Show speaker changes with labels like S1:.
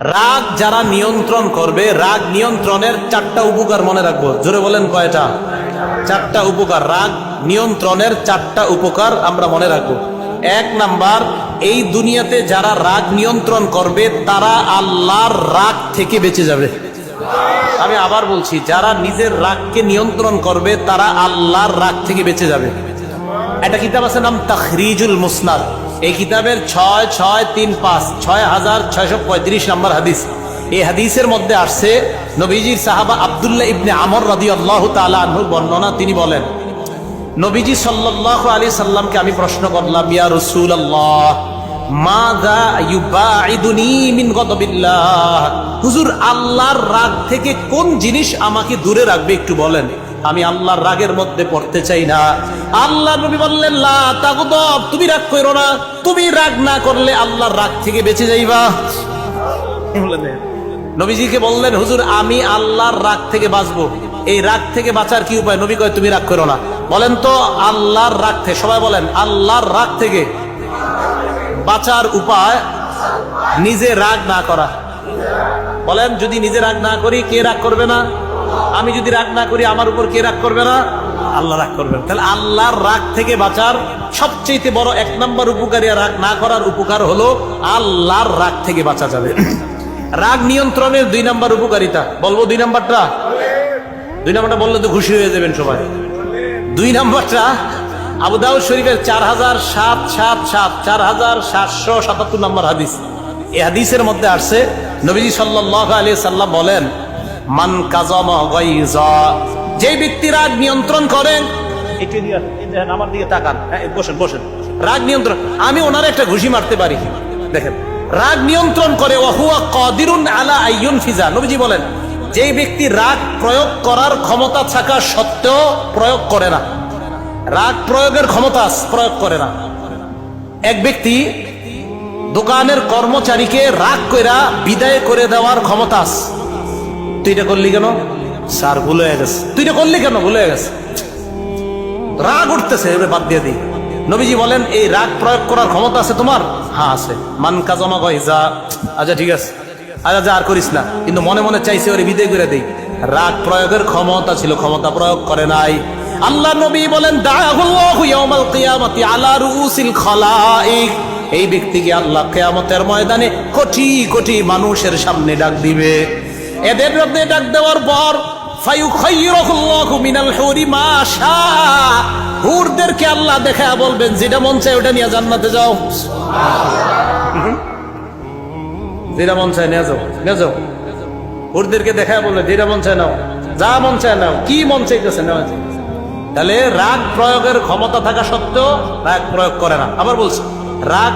S1: রাগ যারা নিয়ন্ত্রণ করবে, রাগ নিয়ন্ত্রণের চারটা উপকার মনে রাখব। জোরে বলেন কয়টা? চারটা উপকার। রাগ নিয়ন্ত্রণের চারটা উপকার আমরা মনে রাখব। এক নাম্বার, এই দুনিয়াতে যারা রাগ নিয়ন্ত্রণ করবে, তারা আল্লাহর রাগ থেকে বেঁচে যাবে। আমি আবার বলছি, যারা নিজের রাগকে নিয়ন্ত্রণ করবে, তারা আল্লাহর রাগ থেকে বেঁচে যাবে। একটা কিতাব আছে নাম তাখরিজুল মুসনাদ। এই কিতাবের ছয় ছয়, তিন, পাঁচ, ছয় হাজার ছয়শো পঁয়ত্রিশ নম্বর হাদিস। এই হাদিসের মধ্যে আসছে, নবীজির সাহাবা আবদুল্লাহ ইবনে আমর রাদি আল্লাহ তালুর বর্ণনা, তিনি বলেন, নবীজি সাল্লাহ আলী সাল্লামকে আমি প্রশ্ন করলাম, ইয়া রসুল আল্লাহ হুজুর, আল্লাহর রাগ থেকে কোন জিনিস আমাকে দূরে রাখবে একটু বলেন। আমি আল্লাহর রাগের মধ্যে পড়তে চাই না। আল্লাহ নবী বললেন লা তাগদব তুমি রাগ করো না। তুমি রাগ না করলে আল্লাহর রাগ থেকে বেঁচে যাইবা। নবীজিকে বললেন হুজুর আমি আল্লাহর রাগ থেকে বাঁচবো। এই রাগ থেকে বাঁচার কি উপায়? নবী কয় তুমি রাগ করো না। বলেন তো আল্লাহর রাগ থেকে সবাই বলেন আল্লাহর রাগ থেকে বাঁচার উপায় নিজে রাগ না করা। বলেন যদি নিজে রাগ না করি কে রাগ করবে না? আমি যদি রাগ না করি, আমার উপর কে রাগ করবে না? আল্লাহ রাগ করবেন। তাহলে আল্লাহর রাগ থেকে বাঁচার সবচেয়ে বড় এক নম্বর উপকারী রাগ না করার উপকার হলো আল্লাহর রাগ থেকে বাঁচা যাবে। রাগ নিয়ন্ত্রণের দুই নম্বর উপকারিতা। বলব দুই নম্বরটা? দুই নম্বরটা বললে তো খুশি হয়ে যাবেন সবাই। দুই নম্বরটা, আবু দাউদ শরীফের চার হাজার সাত সাত সাত, চার হাজার সাতশো সাতাত্তর নম্বর হাদিস। এই হাদিসের মধ্যে আসছে, নবীজি সাল্লাহ আলী সাল্লাম বলেন মান কাজম যে ব্যক্তি রাগ নিয়ন্ত্রণ করেন একটু আমার দিকে তাকান। হ্যাঁ, বসেন বসেন। রাগ নিয়ন্ত্রণ আমি ওনার একটা ঘুষি মারতে পারি। দেখেন রাগ নিয়ন্ত্রণ করে ওহুয়া কদিরুন আলা আইয়ুন ফিজা। নবীজি বলেন যে ব্যক্তি রাগ প্রয়োগ করার ক্ষমতা থাকা সত্ত্বেও প্রয়োগ করে না। রাগ প্রয়োগের ক্ষমতা প্রয়োগ করে না। এক ব্যক্তি দোকানের কর্মচারীকে রাগ কইরা বিদায় করে দেওয়ার ক্ষমতা আছে। তুই এটা করলি কেন? স্যার ভুল হয়ে গেছে। তুই এটা করলি কেন? ভুল হয়ে গেছে। রাগ উঠতেছে এবার বাদ দিয়ে দিই। নবীজি বলেন এই রাগ প্রয়োগ করার ক্ষমতা আছে তোমার? হ্যাঁ আছে। মান কাজমা কয় যা। আচ্ছা ঠিক আছে। আচ্ছা যা আর করিস না। কিন্তু মনে মনে চাইছে ওরে বিদায় করে দেই। রাগ প্রয়োগের ক্ষমতা ছিল ক্ষমতা প্রয়োগ করে নাই। আল্লাহ নবী বলেন আলা খালাইক। এই ব্যক্তিকে আল্লাহ কিয়ামতের ময়দানে কোটি কোটি মানুষের সামনে ডাক দিবে। এদের মধ্যে ডাক দেওয়ার পর ফায়ুখাইয়ুরুল্লাহু মিনাল হুরি মা শাআ হুরদেরকে আল্লাহ দেখা বলবেন যেটা মন চায় ওটা নিয়ে জান্নাতে যাও। যেটা মন চায় নিয়ে যাও নিয়ে যাও। হুরদেরকে দেখা বলবে যেটা মন চায় নাও যা মন চায় নাও কি মন চাইতেছে নেওয়া তাহলে রাগ প্রয়োগের ক্ষমতা থাকা সত্ত্বেও রাগ প্রয়োগ করে না। আবার বলছি রাগ